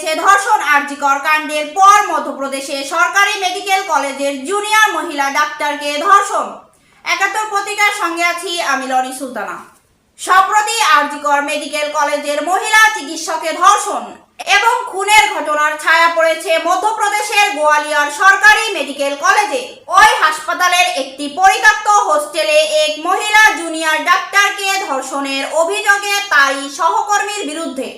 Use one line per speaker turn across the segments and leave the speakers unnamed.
হয়েছে ধর্ষণ আর্জিকর কাণ্ডের পর মধ্যপ্রদেশে সরকারি মেডিকেল কলেজের জুনিয়র মহিলা ডাক্তারকে ধর্ষণ। একাত্তর পত্রিকার সঙ্গে আছি আমি লনি সুলতানা। সম্প্রতি আরজিকর মেডিকেল কলেজের মহিলা চিকিৎসকের ধর্ষণ এবং খুনের ঘটনার ছায়া পড়েছে মধ্যপ্রদেশের গোয়ালিয়র সরকারি মেডিকেল কলেজে। ওই হাসপাতালের একটি পরিত্যক্ত হোস্টেলে এক মহিলা জুনিয়র ডাক্তারকে ধর্ষণের অভিযোগে তারই সহকর্মীর বিরুদ্ধে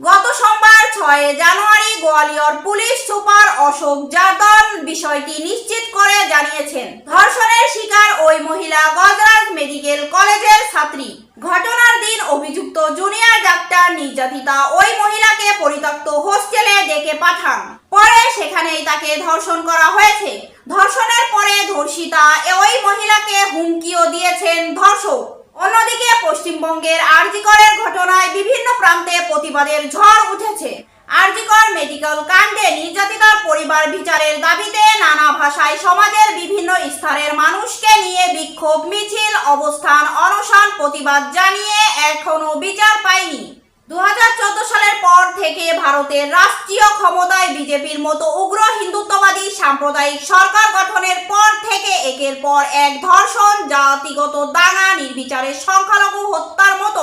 গত সোমবার ছয় জানুয়ারি গোয়ালিয়র পুলিশ সুপার অশোক যাদন বিষয়টি নিশ্চিত করে জানিয়েছেন। ধর্ষণের শিকার ওই মহিলা গজরাজ মেডিকেল কলেজের ছাত্রী। ঘটনার দিন অভিযুক্ত জুনিয়র ডাক্তার নির্যাতিতা ওই মহিলাকে পরিত্যক্ত হোস্টেলে ডেকে পাঠান। পরে সেখানেই তাকে ধর্ষণ করা হয়েছে। ধর্ষণের পরে ধর্ষিতা ওই মহিলাকে হুমকিও দিয়েছেন ধর্ষক। অন্যদিকে পশ্চিমবঙ্গের আরজিকরের ঘটনায় বিভিন্ন প্রান্তে প্রতিবাদের ঝড় উঠেছে। আরজিকর মেডিকেল কাণ্ডে নির্যাতিতার পরিবার বিচারের দাবিতে নানা ভাষায় সমাজের বিভিন্ন স্তরের মানুষকে নিয়ে বিক্ষোভ, মিছিল, অবস্থান, অনশন, প্রতিবাদ জানিয়ে এখনও বিচার পায়নি। দু হাজার চোদ্দ সালের পর থেকে ভারতের রাষ্ট্রীয় ক্ষমতায় বিজেপির মতো উগ্র হিন্দুত্ববাদী সাম্প্রদায়িক সরকার গঠনের পর থেকে একের পর এক ধর্ষণ, জাতিগত দাঙ্গা, নির্বিচারে সংখ্যালঘু হত্যার মতো